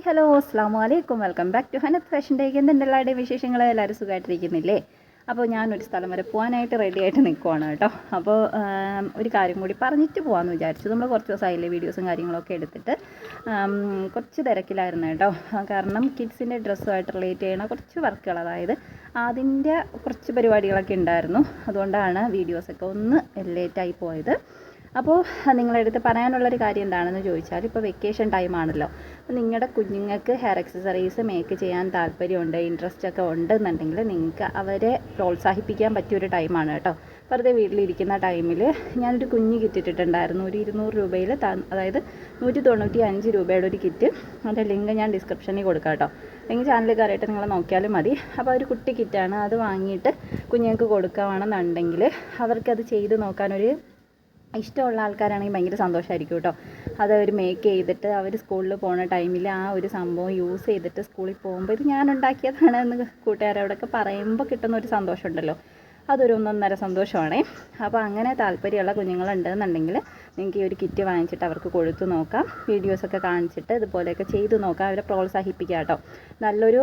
Hi hello അസ്സാം വലൈക്കും welcome back to Hanath fashion ഡേക്ക് എന്തുണ്ട് എല്ലാവരുടെയും വിശേഷങ്ങൾ എല്ലാവരും സുഖമായിട്ടിരിക്കുന്നില്ലേ അപ്പോൾ ഞാനൊരു സ്ഥലം വരെ പോകാനായിട്ട് റെഡി ആയിട്ട് നിൽക്കുവാണ് കേട്ടോ. അപ്പോൾ ഒരു കാര്യം കൂടി പറഞ്ഞിട്ട് പോകാമെന്ന് വിചാരിച്ചു. നമ്മൾ കുറച്ച് ദിവസമായില്ലേ വീഡിയോസും കാര്യങ്ങളൊക്കെ എടുത്തിട്ട്. കുറച്ച് തിരക്കിലായിരുന്നു കേട്ടോ. കാരണം കിഡ്സിന്റെ ഡ്രസ്സുമായിട്ട് റിലേറ്റ് ചെയ്യണ കുറച്ച് വർക്കുകൾ അതായത് അതിന്റെ കുറച്ച് പരിപാടികളൊക്കെ ഉണ്ടായിരുന്നു. അതുകൊണ്ടാണ് വീഡിയോസൊക്കെ ഒന്ന് ലേറ്റായി പോയത്. അപ്പോൾ നിങ്ങളുടെ അടുത്ത് പറയാനുള്ളൊരു കാര്യം എന്താണെന്ന് ചോദിച്ചാൽ ഇപ്പോൾ വെക്കേഷൻ ടൈം ആണല്ലോ. അപ്പോൾ നിങ്ങളുടെ കുഞ്ഞുങ്ങൾക്ക് ഹെയർ എക്സസറീസ് മേക്ക് ചെയ്യാൻ താല്പര്യമുണ്ട് ഇൻട്രസ്റ്റ് ഒക്കെ ഉണ്ടെന്നുണ്ടെങ്കിൽ നിങ്ങൾക്ക് അവരെ പ്രോത്സാഹിപ്പിക്കാൻ പറ്റിയൊരു ടൈമാണ് കേട്ടോ. വെറുതെ വീട്ടിലിരിക്കുന്ന ടൈമിൽ ഞാനൊരു കുഞ്ഞ് കിറ്റ് ഇട്ടിട്ടുണ്ടായിരുന്നു. ഒരു ഇരുന്നൂറ് രൂപയിൽ അതായത് നൂറ്റി തൊണ്ണൂറ്റി അഞ്ച് രൂപയുടെ ഒരു കിറ്റ് അതിന്റെ ലിങ്ക് ഞാൻ ഡിസ്ക്രിപ്ഷനിൽ കൊടുക്കാം കേട്ടോ. അല്ലെങ്കിൽ ചാനൽ കയറിയിട്ട് നിങ്ങൾ നോക്കിയാലും മതി. അപ്പോൾ ഒരു കുട്ടി കിറ്റാണ് അത് വാങ്ങിയിട്ട് കുഞ്ഞുങ്ങൾക്ക് കൊടുക്കുകയാണെന്നുണ്ടെങ്കിൽ അവർക്കത് ചെയ്ത് നോക്കാനൊരു ഇഷ്ടമുള്ള ആൾക്കാരാണെങ്കിൽ ഭയങ്കര സന്തോഷമായിരിക്കും കേട്ടോ. അത് അവർ മേക്ക് ചെയ്തിട്ട് അവർ സ്കൂളിൽ പോകുന്ന ടൈമിൽ ആ ഒരു സംഭവം യൂസ് ചെയ്തിട്ട് സ്കൂളിൽ പോകുമ്പോൾ ഇത് ഞാൻ ഉണ്ടാക്കിയതാണ് എന്ന് കൂട്ടുകാരോടൊക്കെ പറയുമ്പോൾ കിട്ടുന്ന ഒരു സന്തോഷമുണ്ടല്ലോ. അതൊരു ഒന്നൊന്നര സന്തോഷമാണ്. അപ്പോൾ അങ്ങനെ താല്പര്യമുള്ള കുഞ്ഞുങ്ങളുണ്ടെന്നുണ്ടെങ്കിൽ നിങ്ങൾക്ക് ഈ ഒരു കിറ്റ് വാങ്ങിച്ചിട്ട് അവർക്ക് കൊടുത്തു നോക്കാം. വീഡിയോസൊക്കെ കാണിച്ചിട്ട് ഇതുപോലെയൊക്കെ ചെയ്തു നോക്കാം. അവരെ പ്രോത്സാഹിപ്പിക്കുക കേട്ടോ. നല്ലൊരു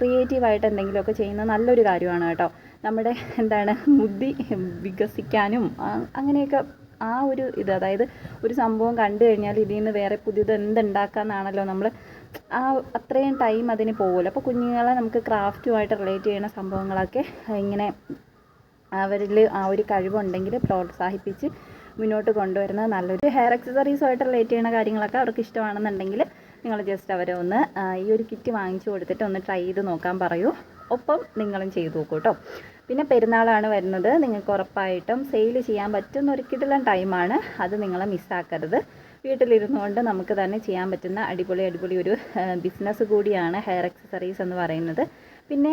ക്രിയേറ്റീവായിട്ട് എന്തെങ്കിലുമൊക്കെ ചെയ്യുന്ന നല്ലൊരു കാര്യമാണ് കേട്ടോ. നമ്മുടെ എന്താണ് ബുദ്ധി വികസിക്കാനും അങ്ങനെയൊക്കെ ആ ഒരു ഇത് അതായത് ഒരു സംഭവം കണ്ടു കഴിഞ്ഞാൽ ഇതിൽ നിന്ന് വേറെ പുതിയത് എന്തുണ്ടാക്കാമെന്നാണല്ലോ നമ്മൾ ആ അത്രയും ടൈം അതിന് പോകുമല്ലോ അപ്പോൾ കുഞ്ഞുങ്ങളെ നമുക്ക് ക്രാഫ്റ്റുമായിട്ട് റിലേറ്റ് ചെയ്യുന്ന സംഭവങ്ങളൊക്കെ ഇങ്ങനെ അവരിൽ ആ ഒരു കഴിവുണ്ടെങ്കിൽ പ്രോത്സാഹിപ്പിച്ച് മുന്നോട്ട് കൊണ്ടുവരുന്നത് നല്ലൊരു ഹെയർ ആക്സസറീസുമായിട്ട് റിലേറ്റ് ചെയ്യുന്ന കാര്യങ്ങളൊക്കെ അവർക്ക് ഇഷ്ടമാണെന്നുണ്ടെങ്കിൽ നിങ്ങൾ ജസ്റ്റ് അവരെ ഒന്ന് ഈ ഒരു കിറ്റ് വാങ്ങിച്ചു കൊടുത്തിട്ട് ഒന്ന് ട്രൈ ചെയ്ത് നോക്കാൻ പറയൂ. ഒപ്പം നിങ്ങളും ചെയ്തു നോക്കൂ കേട്ടോ പിന്നെ പെരുന്നാളാണ് വരുന്നത്. നിങ്ങൾക്ക് ഉറപ്പായിട്ടും സെയിൽ ചെയ്യാൻ പറ്റുന്ന ഒരു കിടിലൻ ടൈമാണ് അത് നിങ്ങൾ മിസ്സാക്കരുത് വീട്ടിലിരുന്നുകൊണ്ട് നമുക്ക് തന്നെ ചെയ്യാൻ പറ്റുന്ന അടിപൊളി അടിപൊളി ഒരു ബിസിനസ് കൂടിയാണ് ഹെയർ എക്സസറീസ് എന്ന് പറയുന്നത്. പിന്നെ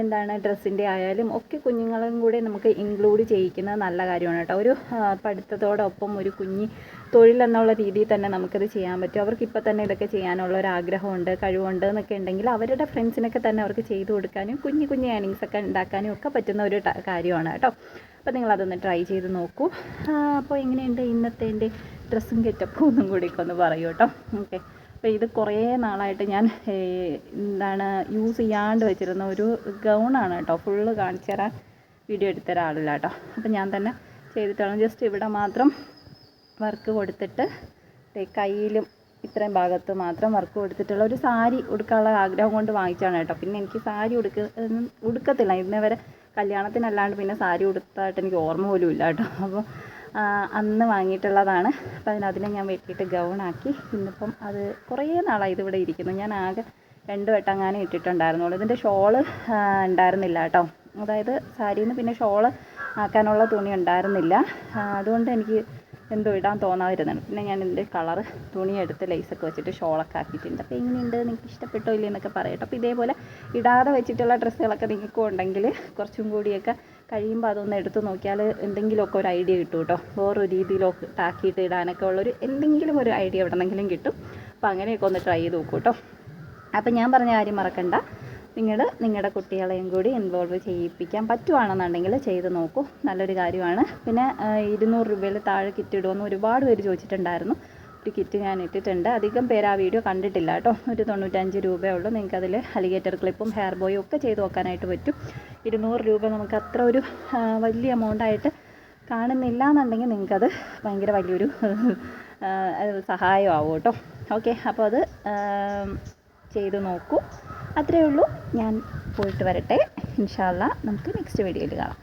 എന്താണ് ഡ്രസ്സിന്റെ ആയാലും ഒക്കെ കുഞ്ഞുങ്ങളും കൂടെ നമുക്ക് ഇൻക്ലൂഡ് ചെയ്യിക്കുന്നത് നല്ല കാര്യമാണ് കേട്ടോ. ഒരു പഠിത്തത്തോടൊപ്പം ഒരു കുഞ്ഞി തൊഴിൽ എന്നുള്ള രീതിയിൽ തന്നെ നമുക്കത് ചെയ്യാൻ പറ്റും. അവർക്ക് ഇപ്പം തന്നെ ഇതൊക്കെ ചെയ്യാനുള്ള ഒരു ആഗ്രഹമുണ്ട് കഴിവുണ്ട് എന്നൊക്കെ ഉണ്ടെങ്കിൽ അവരുടെ ഫ്രണ്ട്സിനൊക്കെ തന്നെ അവർക്ക് ചെയ്തു കൊടുക്കാനും കുഞ്ഞു കുഞ്ഞു ഏണിങ്സ് ഒക്കെ ഉണ്ടാക്കാനും ഒക്കെ പറ്റുന്ന ഒരു കാര്യമാണ് കേട്ടോ. അപ്പോൾ നിങ്ങളതൊന്ന് ട്രൈ ചെയ്ത് നോക്കൂ. അപ്പോൾ എങ്ങനെയുണ്ട് ഇന്നത്തെ എന്റെ ഡ്രസ്സും ഗെറ്റപ്പും ഒന്നും കൂടി ഒന്ന് പറയൂ കേട്ടോ. ഓക്കെ അപ്പോൾ ഇത് കുറേ നാളായിട്ട് ഞാൻ എന്താണ് യൂസ് ചെയ്യാണ്ട് വെച്ചിരുന്ന ഒരു ഗൗണാണ് കേട്ടോ. ഫുള്ള് കാണിച്ചു തരാൻ വീഡിയോ എടുത്ത ഒരാളില്ല കേട്ടോ. അപ്പോൾ ഞാൻ തന്നെ ചെയ്തിട്ടാണ്. ജസ്റ്റ് ഇവിടെ മാത്രം വർക്ക് കൊടുത്തിട്ട് കയ്യിലും ഇത്രയും ഭാഗത്ത് മാത്രം വർക്ക് കൊടുത്തിട്ടുള്ള ഒരു സാരി ഉടുക്കാനുള്ള ആഗ്രഹം കൊണ്ട് വാങ്ങിച്ചാണ് കേട്ടോ. പിന്നെ എനിക്ക് സാരി ഉടുക്ക ഉടുക്കത്തില്ല. ഇന്നേ വരെ കല്യാണത്തിനല്ലാണ്ട് പിന്നെ സാരി ഉടുത്തായിട്ട് എനിക്ക് ഓർമ്മ പോലും ഇല്ല കേട്ടോ. അപ്പോൾ അന്ന് വാങ്ങിയിട്ടുള്ളതാണ്. അപ്പോൾ അതിനതിനെ ഞാൻ വെട്ടിയിട്ട് ഗൗണാക്കി ഇന്നിപ്പം അത് കുറേ നാളായി ഇതിവിടെ ഇരിക്കുന്നു. ഞാൻ ആകെ രണ്ട് വെട്ടങ്ങാനും ഇട്ടിട്ടുണ്ടായിരുന്നുള്ളൂ ഇതിന്റെ ഷോൾ ഉണ്ടായിരുന്നില്ല കേട്ടോ. അതായത് സാരിയിൽ നിന്ന് പിന്നെ ഷോൾ ആക്കാനുള്ള തുണി ഉണ്ടായിരുന്നില്ല. അതുകൊണ്ട് എനിക്ക് എന്തോ ഇടാൻ തോന്നാതിരുന്നുണ്ട് പിന്നെ ഞാൻ ഇതിന്റെ കളറ് തുണി എടുത്ത് ലേസൊക്കെ വെച്ചിട്ട് ഷോളൊക്കെ ആക്കിയിട്ടുണ്ട്. അപ്പോൾ എങ്ങനെയുണ്ട്? നിങ്ങൾക്ക് ഇഷ്ടപ്പെട്ടോ ഇല്ലേ എന്നൊക്കെ പറയട്ടോ. അപ്പോൾ ഇതേപോലെ ഇടാതെ വെച്ചിട്ടുള്ള ഡ്രസ്സുകളൊക്കെ നിങ്ങൾക്കും ഉണ്ടെങ്കിൽ കുറച്ചും കൂടിയൊക്കെ കഴിയുമ്പോൾ അതൊന്ന് എടുത്ത് നോക്കിയാൽ എന്തെങ്കിലുമൊക്കെ ഒരു ഐഡിയ കിട്ടും കേട്ടോ വേറൊരു രീതിയിലൊക്കെ ആക്കിയിട്ട് ഇടാനൊക്കെ ഉള്ളൊരു എന്തെങ്കിലും ഒരു ഐഡിയ എവിടെന്നെങ്കിലും കിട്ടും. അപ്പോൾ അങ്ങനെയൊക്കെ ഒന്ന് ട്രൈ ചെയ്ത് നോക്കൂ കേട്ടോ അപ്പം ഞാൻ പറഞ്ഞ കാര്യം മറക്കണ്ട. നിങ്ങൾ നിങ്ങളുടെ കുട്ടികളെയും കൂടി ഇൻവോൾവ് ചെയ്യിപ്പിക്കാൻ പറ്റുവാണെന്നുണ്ടെങ്കിൽ ചെയ്ത് നോക്കൂ. നല്ലൊരു കാര്യമാണ്. പിന്നെ ഇരുന്നൂറ് രൂപയിൽ താഴെ കിറ്റ് ഇടുമെന്ന് ഒരുപാട് പേര് ചോദിച്ചിട്ടുണ്ടായിരുന്നു. ഒരു കിറ്റ് ഞാൻ ഇട്ടിട്ടുണ്ട്. അധികം പേര് ആ വീഡിയോ കണ്ടിട്ടില്ല കേട്ടോ. ഒരു തൊണ്ണൂറ്റഞ്ച് രൂപയേ ഉള്ളൂ നിങ്ങൾക്ക് അതിൽ അലിഗേറ്റർ ക്ലിപ്പും ഹെയർ ബോയും ഒക്കെ ചെയ്ത് നോക്കാനായിട്ട് പറ്റും. ഇരുന്നൂറ് രൂപ നമുക്ക് അത്ര ഒരു വലിയ എമൗണ്ടായിട്ട് കാണുന്നില്ല എന്നുണ്ടെങ്കിൽ നിങ്ങൾക്കത് ഭയങ്കര വലിയൊരു സഹായമാവും കേട്ടോ. ഓക്കെ അപ്പോൾ അത് ചെയ്ത് നോക്കൂ. അത്രയേ ഉള്ളൂ. ഞാൻ പോയിട്ട് വരട്ടെ. ഇൻഷാല്ല നമുക്ക് നെക്സ്റ്റ് വീഡിയോയിൽ കാണാം.